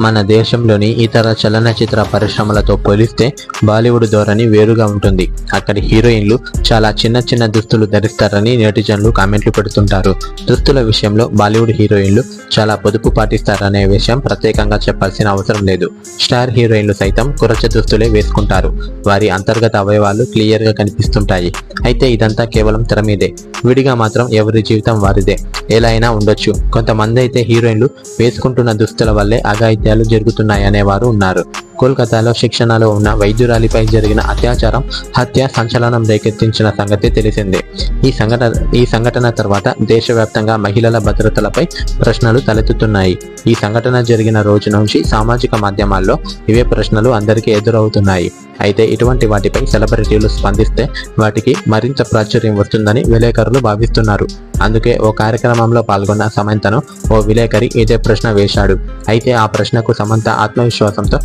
మన దేశంలోని ఇతర చలనచిత్ర పరిశ్రమలతో పోలిస్తే బాలీవుడ్ ధోరణి వేరుగా ఉంటుంది. అక్కడి హీరోయిన్లు చాలా చిన్న చిన్న దుస్తులు ధరిస్తారని నెటిజన్లు కామెంట్లు పెడుతుంటారు. దుస్తుల విషయంలో బాలీవుడ్ హీరోయిన్లు చాలా పొదుపు పాటిస్తారనే విషయం ప్రత్యేకంగా చెప్పాల్సిన అవసరం లేదు. స్టార్ హీరోయిన్లు సైతం కురచ దుస్తులే వేసుకుంటారు. వారి అంతర్గత అవయవాలు క్లియర్గా కనిపిస్తుంటాయి. అయితే ఇదంతా కేవలం తెర మీదే. విడిగా మాత్రం ఎవరి జీవితం వారిదే. ఎలా అయినా ఉండొచ్చు. కొంతమంది అయితే హీరోయిన్లు వేసుకుంటున్న దుస్తుల వల్లే అఘాయిత్యాలు జరుగుతున్నాయనేవారు ఉన్నారు. కోల్కతాలో శిక్షణలో ఉన్న వైద్యురాలిపై జరిగిన అత్యాచారం హత్య సంచలనం రేకెత్తించిన సంగతి తెలిసిందే. ఈ సంఘటన ఈ సంఘటన తర్వాత దేశవ్యాప్తంగా మహిళల భద్రతలపై ప్రశ్నలు తలెత్తుతున్నాయి. ఈ సంఘటన జరిగిన రోజు నుంచి సామాజిక మాధ్యమాల్లో ఇవే ప్రశ్నలు అందరికీ ఎదురవుతున్నాయి. అయితే ఇటువంటి వాటిపై సెలబ్రిటీలు స్పందిస్తే వాటికి మరింత ప్రాచుర్యం వస్తుందని విలేకరులు భావిస్తున్నారు. అందుకే ఓ కార్యక్రమంలో పాల్గొన్న సమంతను ఓ విలేకరి ఇదే ప్రశ్న వేశాడు. అయితే ఆ ప్రశ్నకు సమంత ఆత్మవిశ్వాసంతో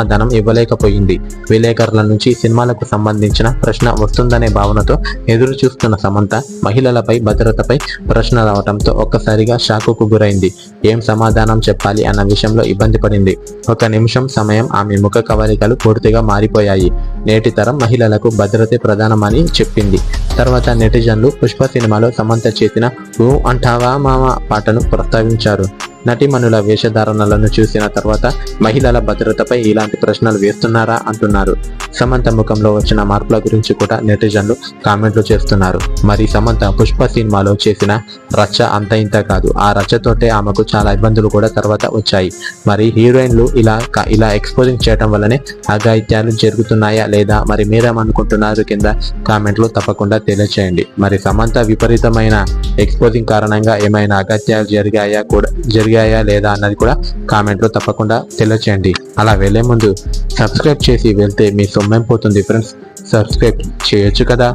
సమాధానం ఇవ్వలేకపోయింది. విలేకరుల నుంచి సినిమాలకు సంబంధించిన ప్రశ్న వస్తుందనే భావనతో ఎదురు చూస్తున్న సమంత మహిళలపై భద్రతపై ప్రశ్న రావడంతో ఒక్కసారిగా షాకుకు గురైంది. ఏం సమాధానం చెప్పాలి అన్న విషయంలో ఇబ్బంది పడింది. ఒక నిమిషం సమయం ఆమె ముఖ కవలికలు పూర్తిగా మారిపోయాయి. నేటి తరం మహిళలకు భద్రతే ప్రధానమని చెప్పింది. తర్వాత నెటిజన్లు పుష్ప సినిమాలో సమంత చేసిన ఊ అంటావా మామ పాటను ప్రస్తావించారు. నటిమణుల వేషధారణలను చూసిన తర్వాత మహిళల భద్రతపై ఇలాంటి ప్రశ్నలు వేస్తున్నారా అంటున్నారు. సమంత ముఖంలో వచ్చిన మార్పుల గురించి కూడా నెటిజన్లు కామెంట్లు చేస్తున్నారు. మరి సమంత పుష్ప సినిమాలో చేసిన రచ్చ అంత ఇంత కాదు. ఆ రచ్చతోటే ఆమెకు చాలా ఇబ్బందులు కూడా తర్వాత వచ్చాయి. మరి హీరోయిన్లు ఇలా ఇలా ఎక్స్పోజింగ్ చేయడం వల్లనే అఘాయిత్యాలు జరుగుతున్నాయా లేదా మరి మీరేమనుకుంటున్నారు కింద కామెంట్లు తప్పకుండా తెలియచేయండి. మరి సమంత విపరీతమైన ఎక్స్పోజింగ్ కారణంగా ఏమైనా అగత్యాలు జరిగాయా కూడా జరిగాయా లేదా అన్నది కూడా కామెంట్లో తప్పకుండా తెలియచేయండి. అలా వెళ్ళే ముందు సబ్స్క్రైబ్ చేసి వెళ్తే మీ సొమ్మేం పోతుంది ఫ్రెండ్స్. సబ్స్క్రైబ్ చేయొచ్చు కదా.